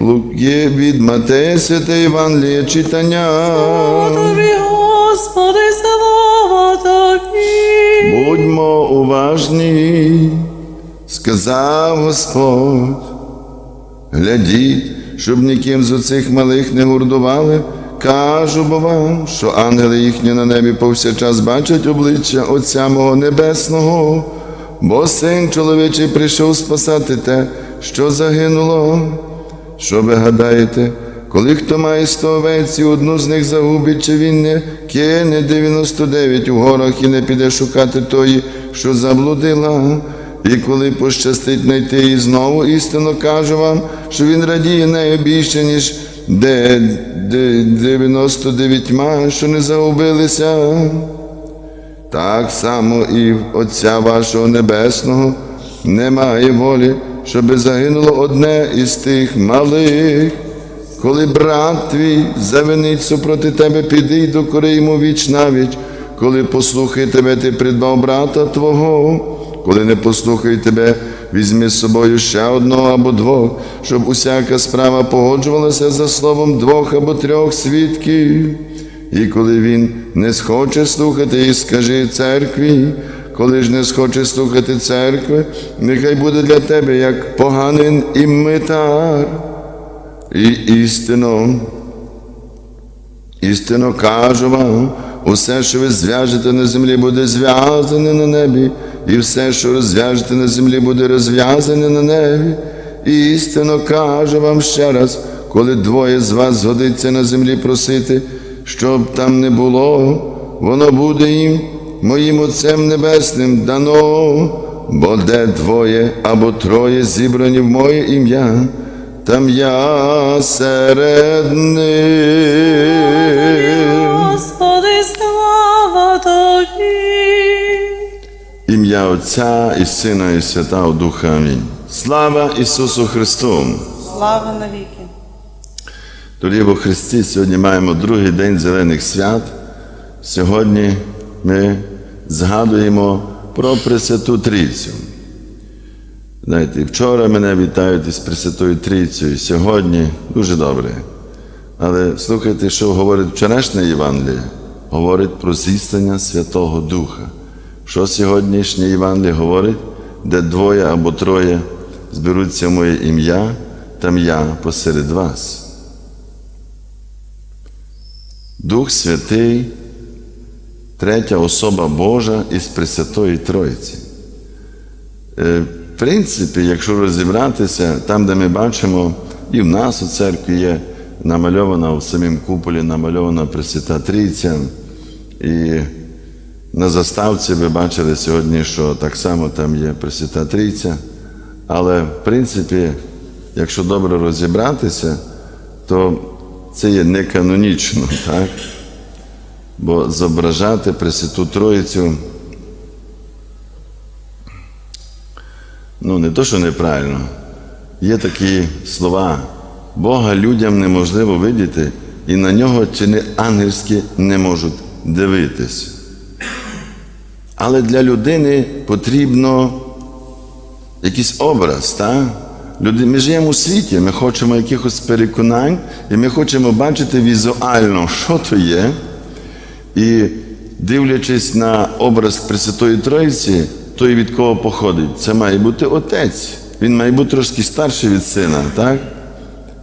Луки від Матея Святе Євангеліє читання. Тобі, Господи, слава Тобі. Будьмо уважні, сказав Господь. Глядіть, щоб ніким з оцих малих не гурдували. Кажу бо вам, що ангели їхні на небі повсякчас бачать обличчя Отця мого Небесного, бо син чоловічий прийшов спасати те, що загинуло. Що ви гадаєте, коли хто має сто овець і одну з них загубить, чи він не кине 99 у горах і не піде шукати тої, що заблудила? І коли пощастить знайти її знову, істинно кажу вам, що він радіє нею більше, ніж де, де 99, що не загубилися. Так само і Отця вашого Небесного немає волі, щоби загинуло одне із тих малих. Коли брат твій завинить супроти тебе, піди й докори йому віч навіч, коли послухає тебе, ти придбав брата твого, коли не послухає тебе, візьми з собою ще одного або двох, щоб усяка справа погоджувалася за словом двох або трьох свідків. І коли він не схоче слухати, і скажи церкві, коли ж не схоче слухати церкви, нехай буде для тебе як поганин і митар. І істинно, істинно кажу вам, усе, що ви зв'яжете на землі, буде зв'язане на небі, і все, що розв'яжете на землі, буде розв'язане на небі. І істинно кажу вам ще раз, коли двоє з вас згодиться на землі просити, щоб там не було, воно буде їм, моїм Отцем Небесним дано, бо де двоє або троє зібрані в моє ім'я, там я серед них. Господи, слава Тобі. Ім'я Отця і Сина, і Святого Духа. Амінь. Слава Ісусу Христу! Слава навіки. Дорогі во Христі, сьогодні маємо другий день зелених свят. Сьогодні ми згадуємо про Пресвяту Трійцю. Знаєте, вчора мене вітають із Пресвятою Трійцею, сьогодні дуже добре. Але слухайте, що говорить вчорашнє Євангеліє? Говорить про зістання Святого Духа. Що сьогоднішнє Євангеліє говорить? Де двоє або троє зберуться моє ім'я, там я посеред вас. Дух Святий, третя особа Божа із Пресвятої Троїці. Е, В принципі, якщо розібратися, там, де ми бачимо, і в нас у церкві є намальована в самім куполі, намальована Пресвята Трійця. І на заставці ви бачили сьогодні, що так само там є Пресвята Трійця. Але в принципі, якщо добре розібратися, то це є не канонічно, так? Бо зображати Пресвяту Троїцю, ну не то, що неправильно. Є такі слова, Бога людям неможливо видіти, і на нього чини ангельські не можуть дивитись. Але для людини потрібно якийсь образ, так? Люди, ми живемо у світі, ми хочемо якихось переконань, і ми хочемо бачити візуально, що то є. І дивлячись на образ Пресвятої Троїці, той від кого походить, це має бути отець. Він має бути трошки старший від сина, так?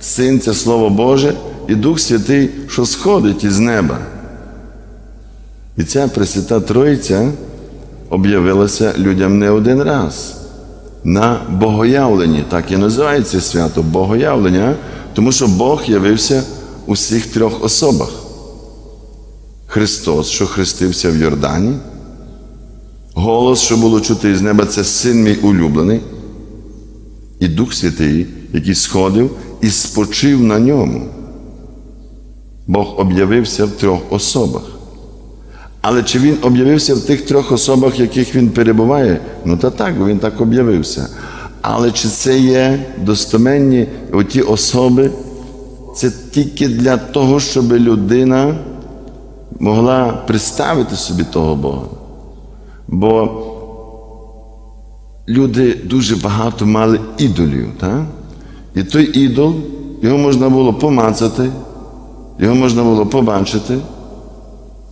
Син це Слово Боже і Дух Святий, що сходить із неба. І ця Пресвята Троїця об'явилася людям не один раз на богоявленні, так і називається свято Богоявлення, тому що Бог явився у всіх трьох особах. Христос, що хрестився в Йордані, голос, що було чути із неба, це син мій улюблений, і Дух Святий, який сходив і спочив на ньому. Бог об'явився в трьох особах. Але чи він об'явився в тих трьох особах, в яких він перебуває? Ну та так, бо він так об'явився. Але чи це є достоменні оті особи? Це тільки для того, щоб людина могла представити собі того Бога. Бо люди дуже багато мали ідолів. Так? І той ідол його можна було помацати, його можна було побачити,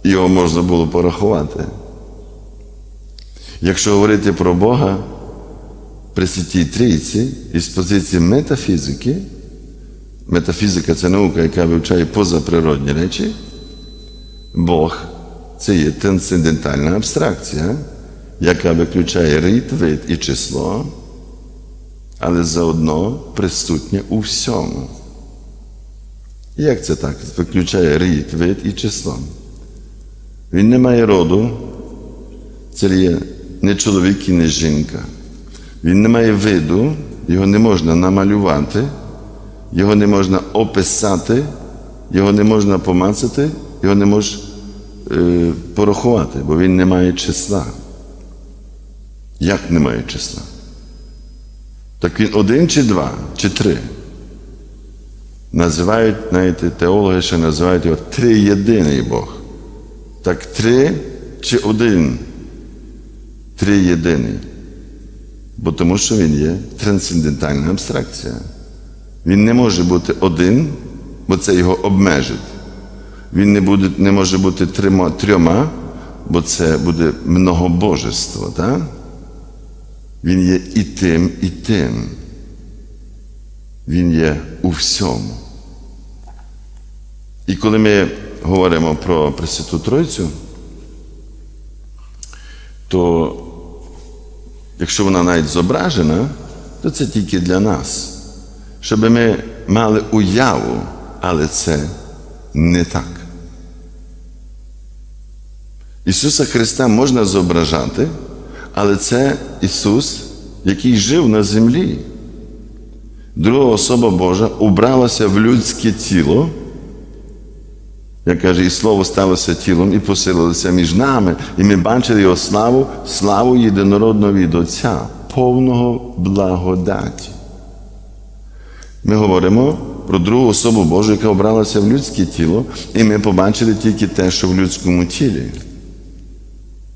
його можна було порахувати. Якщо говорити про Бога при Святій Трійці із позиції метафізики, метафізика це наука, яка вивчає позаприродні речі, Бог це є трансцендентальна абстракція, яка виключає рід, вид і число, але заодно присутнє у всьому. Як це так? Виключає рід, вид і число. Він не має роду, це є не чоловік і не жінка. Він не має виду, його не можна намалювати, його не можна описати, його не можна помацати, його не можна е, порахувати, бо він не має числа. Як не має числа? Так він один чи два, чи три. Називають, знаєте, теологи ще називають його триєдиний Бог. Так три чи один? Триєдиний. Бо тому що він є трансцендентальна абстракція. Він не може бути один, бо це його обмежить. Він не, буде, не може бути трьома, трьома, бо це буде многобожество. Так? Він є і тим, і тим. Він є у всьому. І коли ми говоримо про Пресвяту Тройцю, то якщо вона навіть зображена, то це тільки для нас, щоб ми мали уяву, але це не так. Ісуса Христа можна зображати, але це Ісус, який жив на землі. Друга особа Божа убралася в людське тіло, як каже, і слово сталося тілом і поселилося між нами, і ми бачили його славу, славу єдинородного від Отця, повного благодаті. Ми говоримо про другу особу Божу, яка обралася в людське тіло, і ми побачили тільки те, що в людському тілі.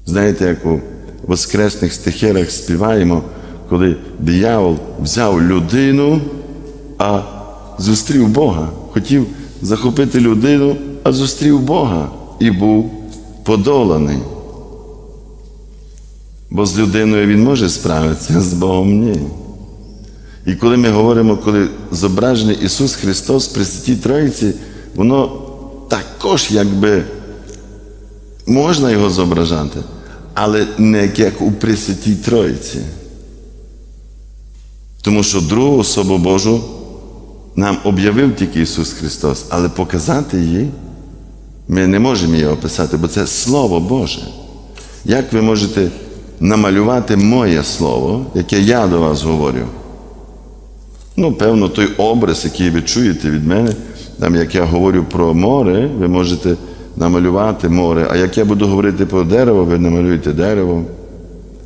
Знаєте, як у воскресних стихерах співаємо, коли диявол взяв людину, а зустрів Бога. Хотів захопити людину, а зустрів Бога і був подоланий. Бо з людиною він може справитися, з Богом ні. І коли ми говоримо, коли зображений Ісус Христос при Святій Троїці, воно також якби можна його зображати, але не як у Пресвятій Троїці. Тому що другу особу Божу нам об'явив тільки Ісус Христос, але показати її ми не можемо її описати, бо це Слово Боже. Як ви можете намалювати моє Слово, яке я до вас говорю? Ну, певно, той образ, який ви чуєте від мене, там, як я говорю про море, ви можете намалювати море, а як я буду говорити про дерево, ви намалюєте дерево.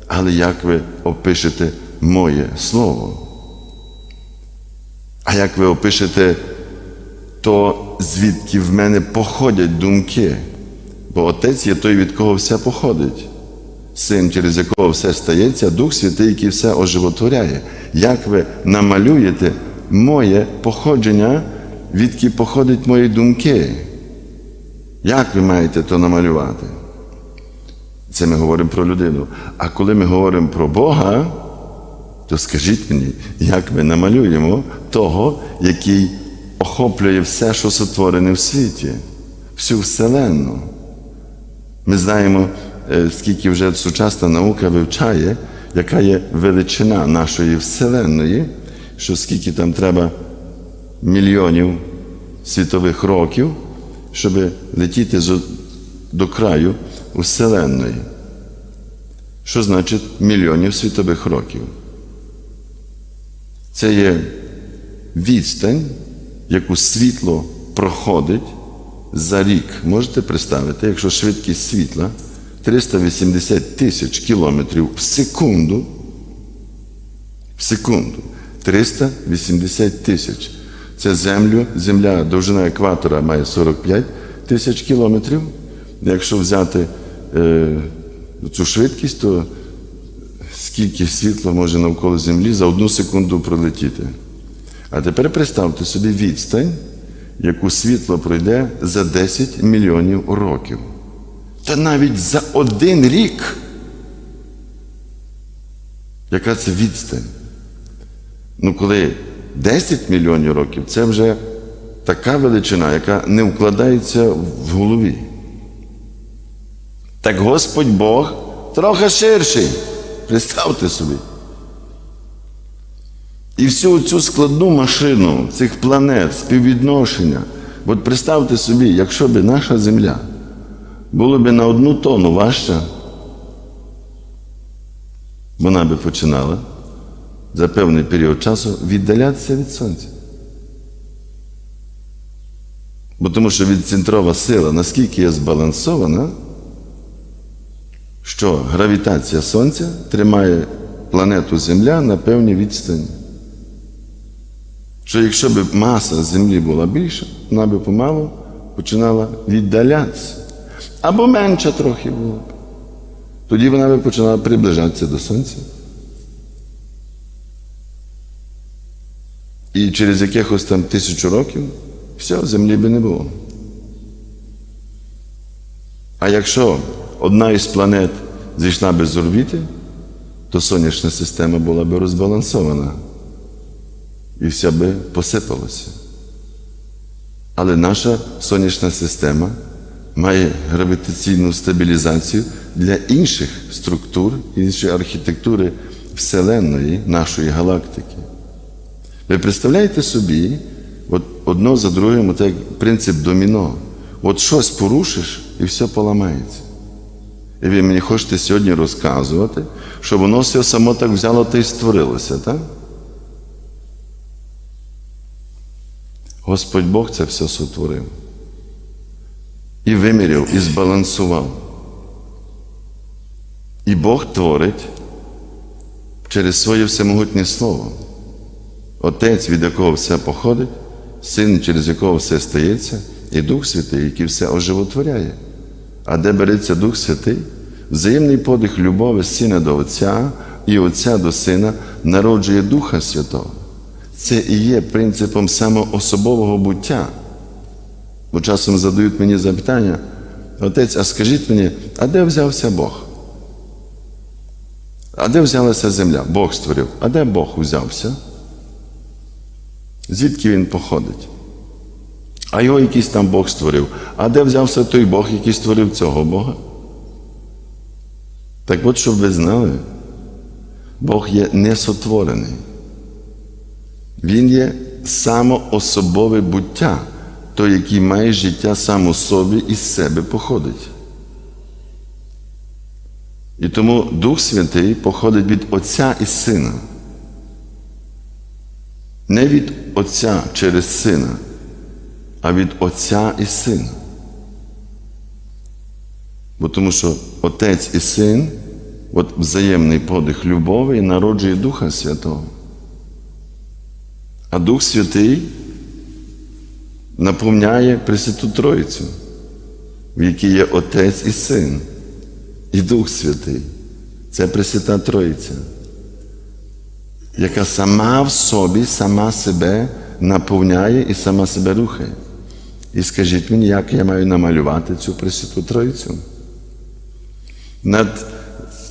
Але як ви опишете моє слово? А як ви опишете то, звідки в мене походять думки? Бо Отець є той, від кого все походить. Син, через якого все стається, Дух Святий, який все оживотворяє. Як ви намалюєте моє походження, відки походять мої думки? Як ви маєте то намалювати? Це ми говоримо про людину. А коли ми говоримо про Бога, то скажіть мені, як ми намалюємо того, який охоплює все, що сотворене в світі, всю Вселенну. Ми знаємо, е, скільки вже сучасна наука вивчає, яка є величина нашої Вселенної, що скільки там треба мільйонів світових років, щоб летіти до краю Вселенної. Що значить мільйонів світових років? Це є відстань, яку світло проходить за рік. Можете представити, якщо швидкість світла 380 тисяч кілометрів в секунду, в секунду 380 тисяч. Це землю, земля, довжина екватора має 45 тисяч кілометрів. Якщо взяти е, цю швидкість, то скільки світла може навколо Землі за одну секунду пролетіти. А тепер представте собі відстань, яку світло пройде за 10 мільйонів років. Та навіть за один рік. Яка це відстань? Ну, коли 10 мільйонів років, це вже така величина, яка не вкладається в голові. Так Господь Бог трохи ширший. Представте собі. І всю цю складну машину цих планет, співвідношення. От представте собі, якщо б наша Земля була б на одну тонну важча, вона би починала за певний період часу віддалятися від Сонця. Бо тому що відцентрова сила наскільки є збалансована, що гравітація Сонця тримає планету Земля на певній відстані. Що якщо б маса Землі була більша, вона би помалу починала віддалятися. Або менша трохи була б. Тоді вона би починала приближатися до Сонця. І через якихось там тисячу років все, землі би не було. А якщо одна із планет зійшла би з орбіти, то сонячна система була би розбалансована і вся би посипалася. Але наша сонячна система має гравітаційну стабілізацію для інших структур, іншої архітектури Вселенної, нашої галактики. Ви представляєте собі, от одно за другим, от як принцип доміно. От щось порушиш і все поламається. І ви мені хочете сьогодні розказувати, що воно все само так взяло та й створилося, так? Господь Бог це все сотворив. І виміряв, і збалансував. І Бог творить через своє всемогутнє Слово. Отець, від якого все походить, син, через якого все стається, і Дух Святий, який все оживотворяє. А де береться Дух Святий? Взаємний подих любові Сина до Отця і Отця до Сина народжує Духа Святого. Це і є принципом самоособового буття. Бо часом задають мені запитання, отець, а скажіть мені, а де взявся Бог? А де взялася земля? Бог створив. А де Бог узявся? Звідки він походить? А його якийсь там Бог створив. А де взявся той Бог, який створив цього Бога? Так от, щоб ви знали, Бог є несотворений. Він є самоособове буття, той, який має життя сам у собі і з себе походить. І тому Дух Святий походить від Отця і Сина. Не від Отця через Сина, а від Отця і Сина. Бо тому що Отець і Син, от взаємний подих любові народжує Духа Святого. А Дух Святий наповняє Пресвяту Троїцю, в якій є Отець і Син, і Дух Святий. Це Пресвята Троїця, яка сама в собі, сама себе наповняє і сама себе рухає. І скажіть мені, як я маю намалювати цю Пресвяту Троїцю? Над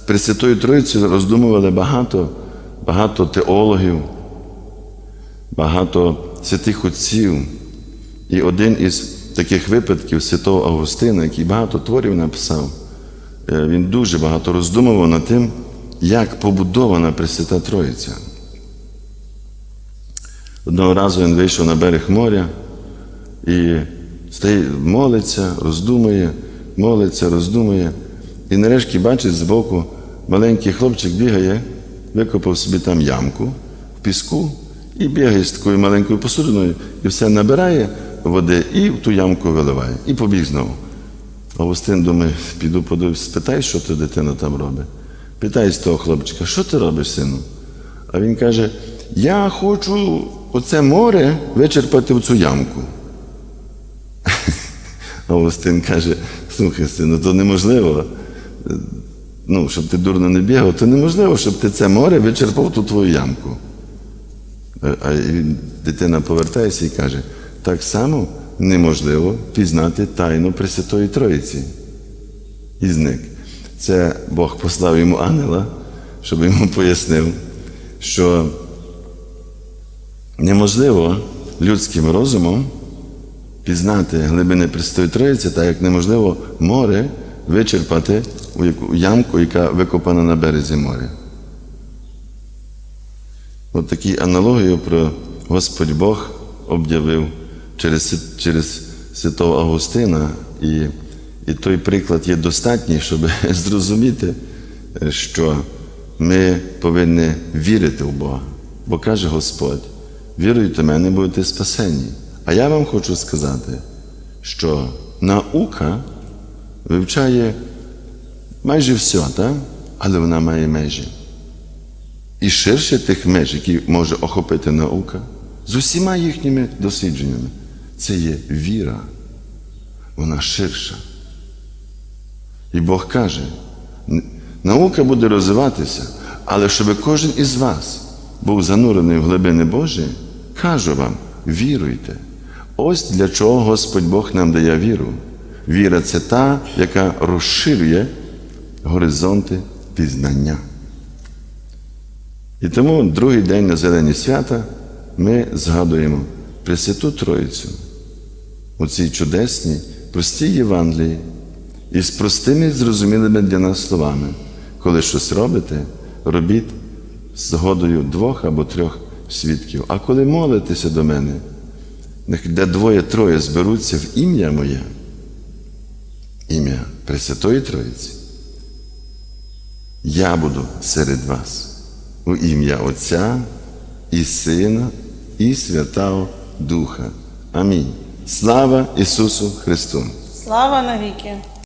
Пресвятою Троїцею роздумували багато, багато теологів, багато святих отців. І один із таких випадків святого Августина, який багато творів написав, е, він дуже багато роздумував над тим, як побудована Пресвята Троїця. Одного разу він вийшов на берег моря і молиться, роздумує, молиться, роздумує. І нарешті бачить збоку маленький хлопчик бігає, викопав собі там ямку в піску і бігає з такою маленькою посудиною, і все набирає води і в ту ямку виливає. І побіг знову. Августин думає, піду подивлюсь, спитай, що ти дитина там робить. Питай з того хлопчика, що ти робиш, сину? А він каже: Я хочу оце море вичерпати в цю ямку. Августин каже, слухай, сину, то неможливо. Ну, щоб ти дурно не бігав, то неможливо, щоб ти це море вичерпав ту твою ямку. А дитина повертається і каже: так само неможливо пізнати тайну Пресвятої Троїці. І зник. Це Бог послав йому ангела, щоб йому пояснив, що неможливо людським розумом пізнати глибини Пресвятої Троїці, так як неможливо море вичерпати у ямку, яка викопана на березі моря. От таку аналогію про Господь Бог об'явив через, через святого Августина, і, і той приклад є достатній, щоб зрозуміти, що ми повинні вірити в Бога. Бо каже Господь, віруйте в мене, будете спасені. А я вам хочу сказати, що наука вивчає майже все, так? але вона має межі. І ширше тих меж, які може охопити наука, з усіма їхніми дослідженнями, це є віра. Вона ширша. І Бог каже, наука буде розвиватися, але щоб кожен із вас був занурений в глибини Божі, кажу вам, віруйте. Ось для чого Господь Бог нам дає віру. Віра це та, яка розширює горизонти пізнання. І тому другий день на зелені свята ми згадуємо Пресвяту Троїцю у цій чудесній, простій Євангелії і з простими зрозумілими для нас словами. Коли щось робите, робіть згодою двох або трьох свідків. А коли молитеся до мене, де двоє-троє зберуться в ім'я моє, ім'я Пресвятої Троїці, я буду серед вас у ім'я Отця і Сина, і Святого Духа. Амінь. Слава Ісусу Христу! Слава навіки.